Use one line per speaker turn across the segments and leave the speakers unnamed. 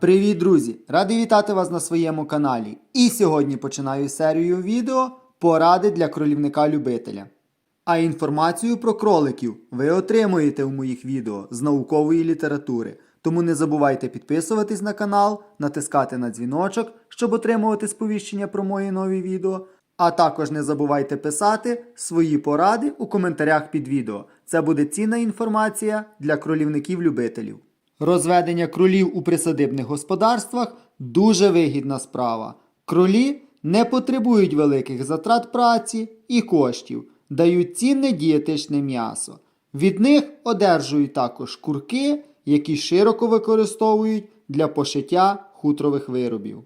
Привіт, друзі! Радий вітати вас на своєму каналі. І сьогодні починаю серію відео Поради для кролівника-любителя. А інформацію про кроликів ви отримуєте в моїх відео з наукової літератури. Тому не забувайте підписуватись на канал, натискати на дзвіночок, щоб отримувати сповіщення про мої нові відео. А також не забувайте писати свої поради у коментарях під відео. Це буде цінна інформація для кролівників-любителів. Розведення кролів у присадибних господарствах дуже вигідна справа. Кролі не потребують великих затрат праці і коштів, дають цінне дієтичне м'ясо. Від них одержують також курки, які широко використовують для пошиття хутрових виробів.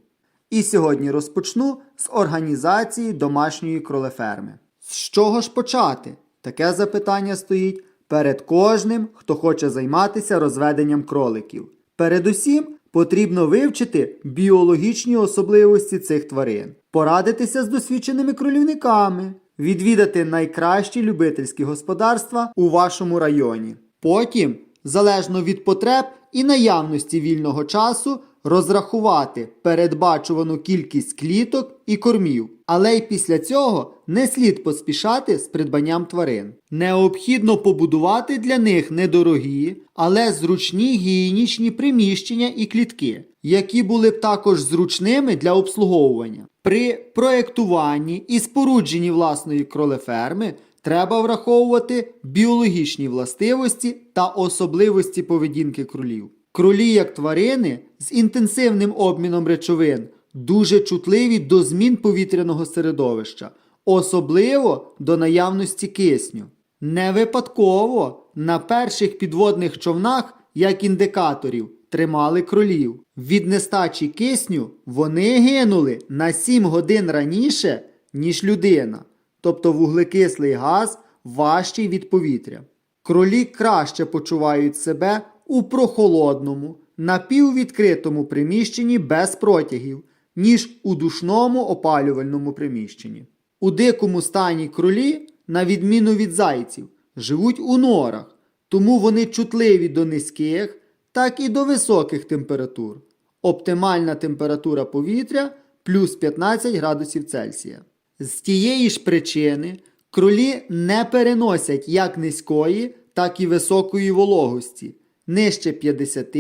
І сьогодні розпочну з організації домашньої кролеферми. З чого ж почати? Таке запитання стоїть перед кожним, хто хоче займатися розведенням кроликів. Передусім, потрібно вивчити біологічні особливості цих тварин, порадитися з досвідченими кролівниками, відвідати найкращі любительські господарства у вашому районі. Потім, залежно від потреб і наявності вільного часу, розрахувати передбачувану кількість кліток і кормів. Але й після цього не слід поспішати з придбанням тварин. Необхідно побудувати для них недорогі, але зручні гігієнічні приміщення і клітки, які були б також зручними для обслуговування. При проєктуванні і спорудженні власної кролеферми треба враховувати біологічні властивості та особливості поведінки кролів. Кролі, як тварини з інтенсивним обміном речовин, дуже чутливі до змін повітряного середовища, особливо до наявності кисню. Не випадково на перших підводних човнах, як індикаторів, тримали кролів. Від нестачі кисню вони гинули на 7 годин раніше, ніж людина, тобто вуглекислий газ важчий від повітря. Кролі краще почувають себе у прохолодному, напіввідкритому приміщенні без протягів, ніж у душному опалювальному приміщенні. У дикому стані кролі, на відміну від зайців, живуть у норах, тому вони чутливі до низьких, так і до високих температур. Оптимальна температура повітря плюс 15 градусів Цельсія. З тієї ж причини кролі не переносять як низької, так і високої вологості нижче 50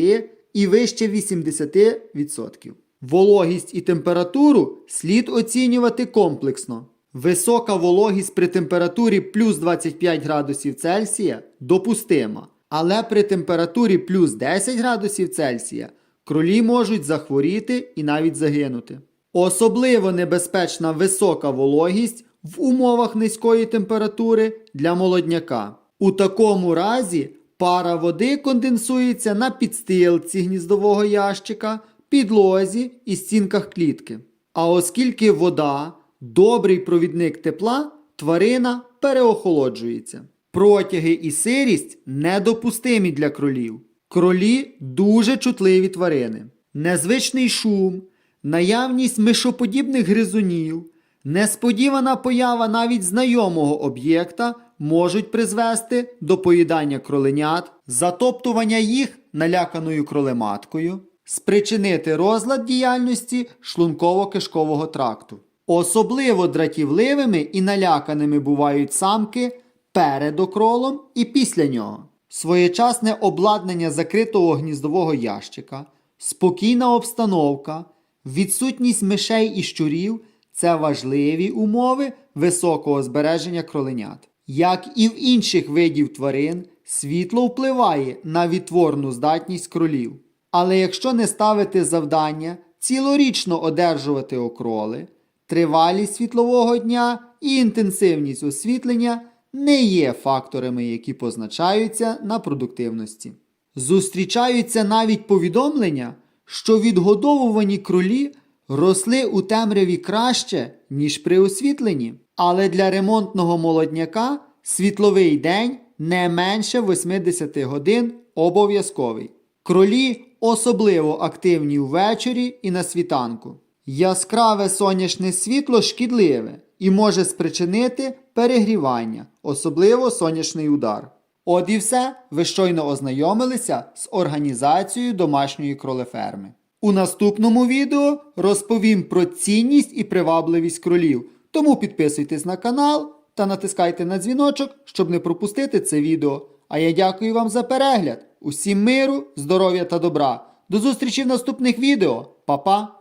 і вище 80%. Вологість і температуру слід оцінювати комплексно. Висока вологість при температурі плюс 25 градусів Цельсія допустима, але при температурі плюс 10 градусів Цельсія кролі можуть захворіти і навіть загинути. Особливо небезпечна висока вологість в умовах низької температури для молодняка. У такому разі пара води конденсується на підстилці гніздового ящика, підлозі і стінках клітки. А оскільки вода добрий провідник тепла, тварина переохолоджується. Протяги і сирість недопустимі для кролів. Кролі дуже чутливі тварини. Незвичний шум, наявність мишоподібних гризунів, несподівана поява навіть знайомого об'єкта можуть призвести до поїдання кроленят, затоптування їх наляканою кролематкою, спричинити розлад діяльності шлунково-кишкового тракту. Особливо дратівливими і наляканими бувають самки перед окролом і після нього. Своєчасне обладнання закритого гніздового ящика, спокійна обстановка, відсутність мишей і щурів це важливі умови високого збереження кроленят. Як і в інших видів тварин, світло впливає на відтворну здатність кролів. Але якщо не ставити завдання цілорічно одержувати окроли, тривалість світлового дня і інтенсивність освітлення не є факторами, які позначаються на продуктивності. Зустрічаються навіть повідомлення, що відгодовувані кролі росли у темряві краще, ніж при освітленні. Але для ремонтного молодняка світловий день не менше 80 годин обов'язковий. Кролі особливо активні ввечері і на світанку. Яскраве сонячне світло шкідливе і може спричинити перегрівання, особливо сонячний удар. От і все, ви щойно ознайомилися з організацією домашньої кролеферми. У наступному відео розповім про цінність і привабливість кролів. Тому підписуйтесь на канал та натискайте на дзвіночок, щоб не пропустити це відео. А я дякую вам за перегляд. Усім миру, здоров'я та добра. До зустрічі в наступних відео. Па-па!